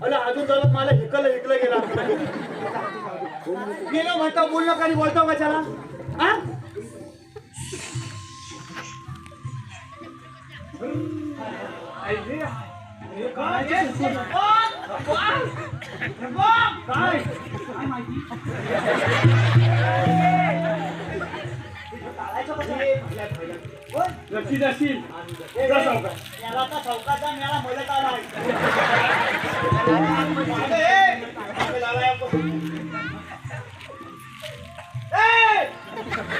अरे अजून जोरात मला हिकलं हिकलं गेला गेलो म्हणतो बोल नका आणि बोलतो हा काय लक्षी जाशील. याला आता चौकाचा मेला मदत आलाय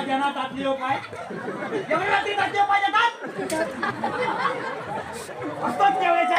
त्याला देणार तातली हो काय? एवढी रात्री तातली हो पाहिजे का असतोच तेवढ्याच्या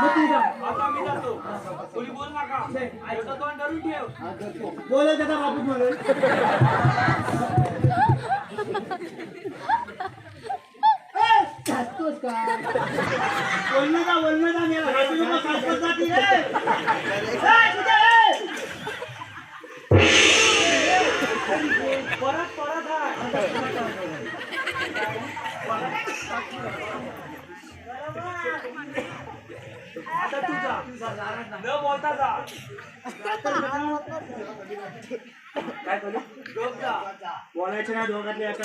मग तू जा. आता मी जातो. कोणी बोल नका. आईचं तोंड धरून ठेव. बोलत त्याचा बापूच म्हणून. जातोस का? बोलणं का बोलणं का? मेला रात्री लोकं सासवत जाती रे. ए, तुझ्या आता तू जा. न बोलता जा. काय बोलू? गप जा. बोलायचं ना दोघातले एका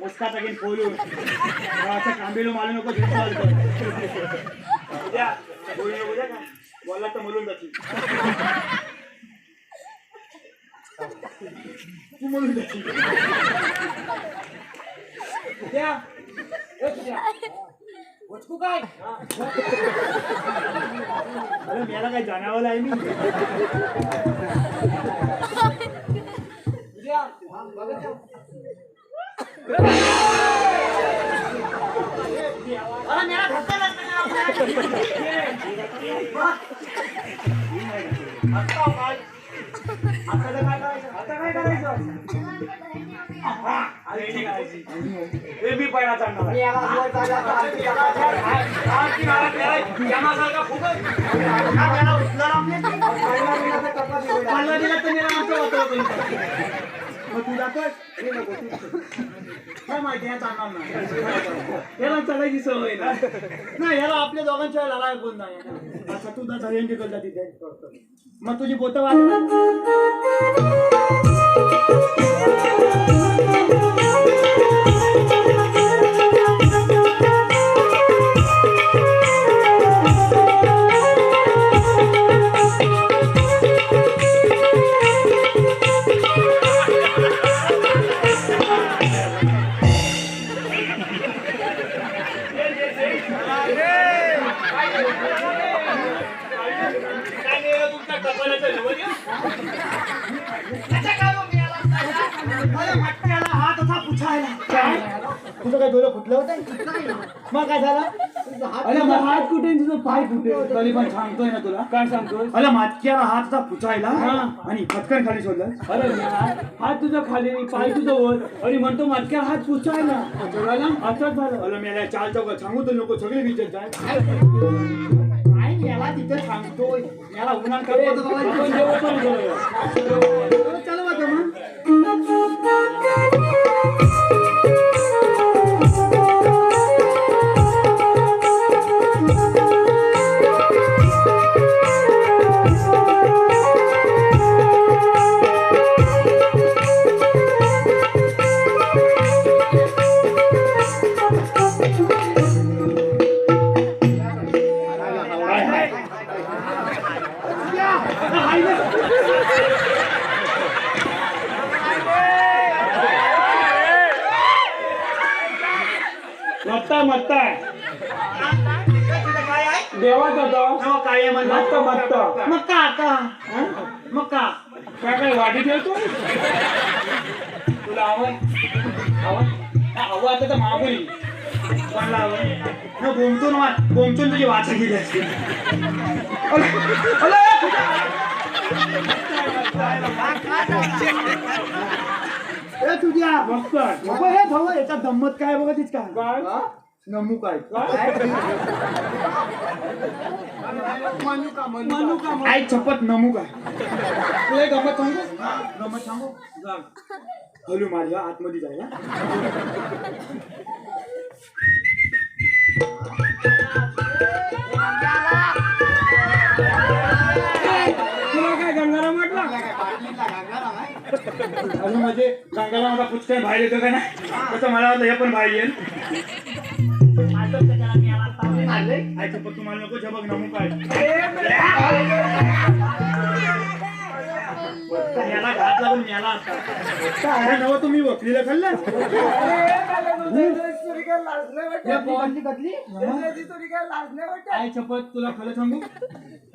मुस्का टाकीन खोलून असं कांबेलो मालू नको झुंड उद्या. उद्या का? बोलला तर म्हणून जातील. तू म्हणून जाशील. द्या ए, तुझ्या. वचकू काय अरे मेला काय जाण्यावाला आहे मी तुझ्या बघत जा. अरे मेला धक्का लागला ना आपल्याला. आता काय आता तर काय करायचं आता काय करायचं चालणार फुगत. उचलणार तर मला आमचं मग तू हे नको, काय माहिती आहे चालणार नाही याला चढायची सवय ना नाही याला आपल्या दोघांच्या लढाई कोण नाही अच्छा तू जा धैर्य टिकल तिथे मग तुझी बोत वाट काय डोलं फुटलं होतं? मग काय झालं? अरे मग हात कुठे आणि तुझं पाय कुठे तरी पण सांगतोय ना तुला? काय सांगतोय अरे मातक्याला हात असा पुछायला आणि पटकन खाली सोडलं. अरे यार, हात तुझा खाली पाय तुझं वर. आणि म्हणतो मातक्या हात पुचायला असंच झालं. अरे मेल्या चाल चौक सांगू तर नको सगळे विचार जाय काय याला तिथे सांगतोय. याला उन्हाळ आपण पण मत्ता मग का का हं? मग का? काय काय वाटी ठेवतो तुला आवड? आवड? हा, आता तर ये. कोणाला हवं न बोमतून वा बोमतून तुझी वाचा गेली असते. ए तुझ्या! मस्त. बाबा हे भाऊ याच्यात गंमत काय बघा तीच काय? काय? हा? नमू काय? मनू नमू काय तुला एक गंमत सांगू? गंमत सांगू. हलू माझ्या आतमध्ये जायला तुला काय गंगाराम म्हटलं अजून म्हणजे गंगाला माझा पुचकाय बाहेर येतो का नाही? तसं मला वाटलं हे पण बाहेर येईल. तुम्हाला नको झबक नमू काय याला घात लागून याला आता. काय नवं तुम्ही वकलीला खाल्लं? या पोरांची कतली आई चपत तुला खरं सांगू?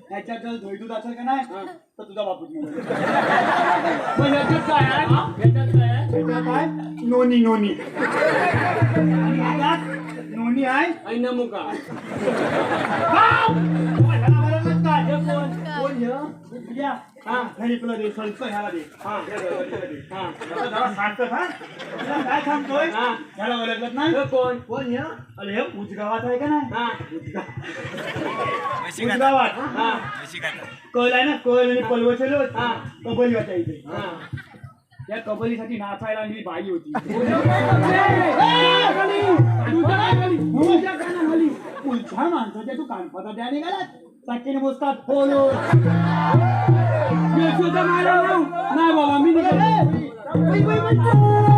ह्याच्यात जर धोई दूध असेल का नाही तर तुझा बापूच नाही. पण याच्यात काय आहे? याच्यात काय आहे? ह्याच्यात आहे नोनी नोनी. आणि ह्याच्यात नोनी आहे आणि नमू का ह्याला बरोबर काय? हे कोण? कोण हे? या. हा, घरी तुला दे, सलसं ह्याला दे. हा, हे दे, ह्याला दे. हा, आता जरा सांगतोस, हा? तुला काय सांगतोय? हा. ह्याला ओळखलंच नाही? हे कोण कोण हे? अरे हे उजगावात आहे का नाही हा उजगावात हा कल आहे ना कल आणि पलवचल हा. कबली होत्या इथे हा या कबलीसाठी नाचायला आणि बाई होती. तुझ्या माणसाच्या तू कानपता द्या निघाला चाकीने मोजतात. फोलो नाही बाबा मी निघालो.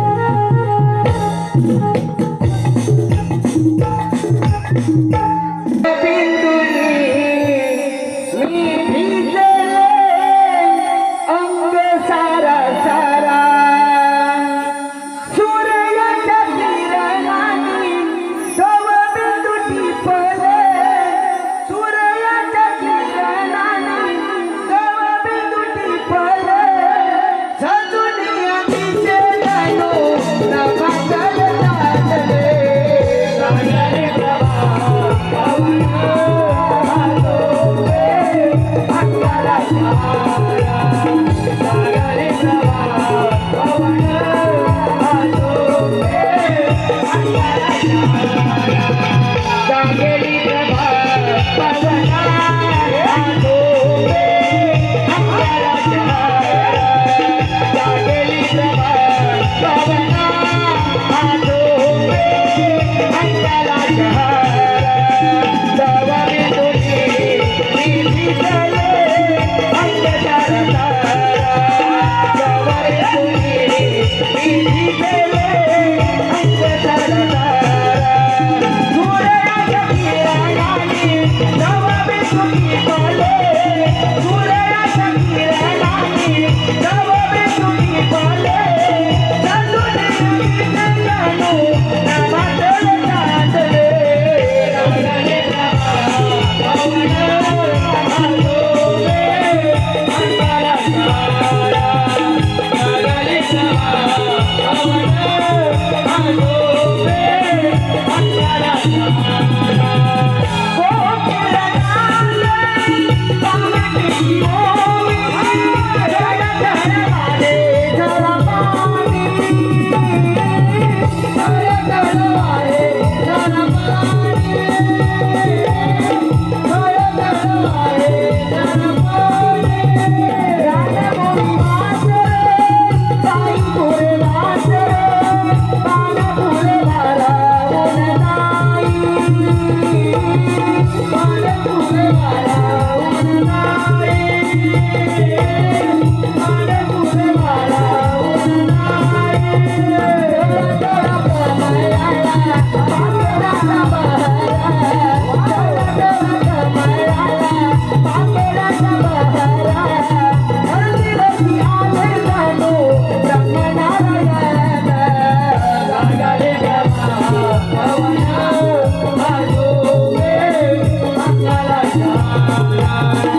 Ram Ram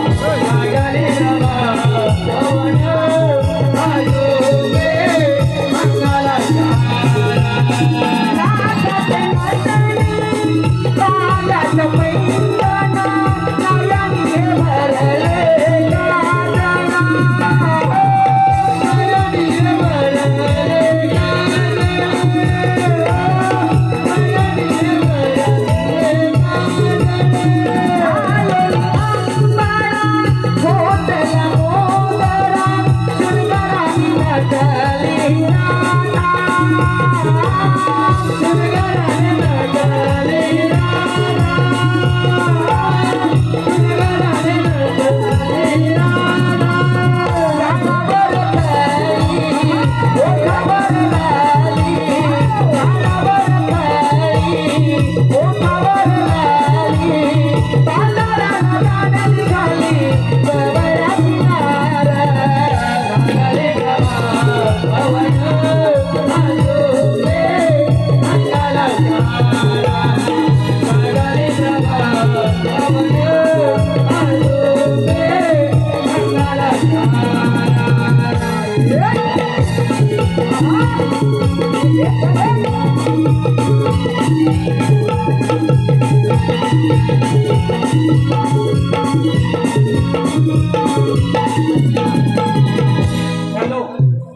हॅलो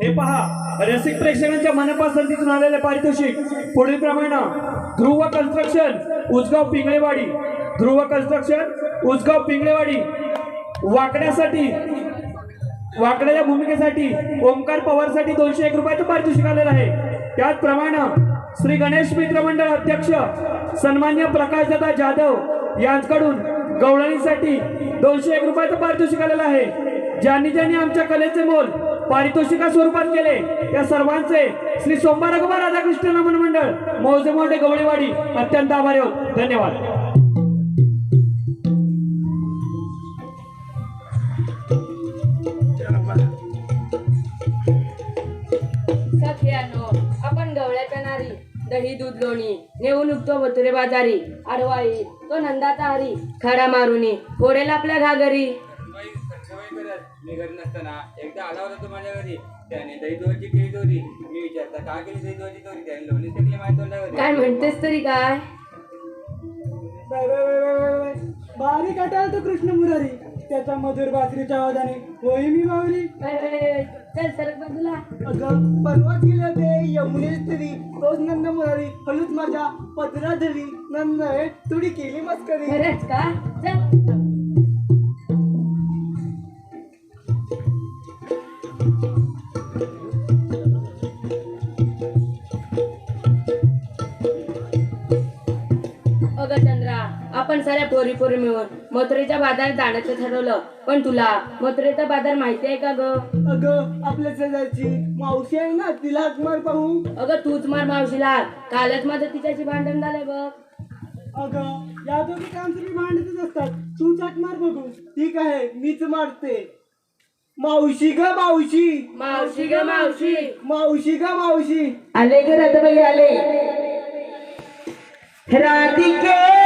हे पहा रसिक प्रेक्षकांच्या मनपसंतीतून आलेले पारितोषिक. पुढील प्रमाणे ध्रुव कन्स्ट्रक्शन उजगाव पिंगळेवाडी. ध्रुव कन्स्ट्रक्शन उजगाव पिंगळेवाडी. वाकड्यासाठी वाकड्याच्या भूमिकेसाठी ओंकार पवारसाठी दोनशे एक रुपयाचं पारितोषिक आलेलं आहे. त्याचप्रमाणे श्री गणेश मित्र मंडळ अध्यक्ष सन्मान्य प्रकाशदादा जाधव यांकडून गवळणीसाठी दोनशे एक रुपयाचं पारितोषिक आलेलं आहे. ज्यांनी ज्यांनी आमच्या कलेचे मोल पारितोषिका स्वरूपात केले त्या सर्वांचे श्री सोमवार रघुबर राधाकृष्ण नमन मंडळ मौजे मोठे गवळीवाडी अत्यंत आभारी आहोत. धन्यवाद. दही दूध लोणी नेऊन उगतो मथुरे बाजारी. आडवाई तो नंदाचा हरी खडा मारुनी. फोडेल आपल्या घागरी. मी घरी नसताना एकदा आला होता तो माझ्या घरी. त्याने दही दोरची केली दोरी. मी विचारता का केली दही दोरची दोरी? त्याने लोणी टाकली माझ्या तोंडावर. काय म्हणतेस तरी काय? बारीक आठवतो कृष्ण मुरारी. त्याच्या मधुर बासरीच्या आवाजाने होई मी ए, चल सरक बाजूला. अगं परवाच गेले होते यमुनेच तरी तोच नंद मुरारी हलूच माझ्या पदरा धरी नंद थोडी केली मस्करी. खरंच का? चल. साऱ्या पोरी पोरी मिळून मथुरेच्या बाजारात जाण्याचं ठरवलं. पण तुला मथुरेचा बाजार माहिती आहे का ग? अगं आपल्या शेजारची मावशी आहे ना तिला हाक मार पाहू. अगं तूच मार मावशीला. कालच माझं तिच्याशी भांडण झालंय बघ अगं या दोघी कामसरी भांडतच असतात. तू चाक मार बघू. ठीक आहे मीच मारते. मावशी ग मावशी. मावशी ग मावशी. मावशी ग मावशी. आले ग रथबाई आले. राधिके!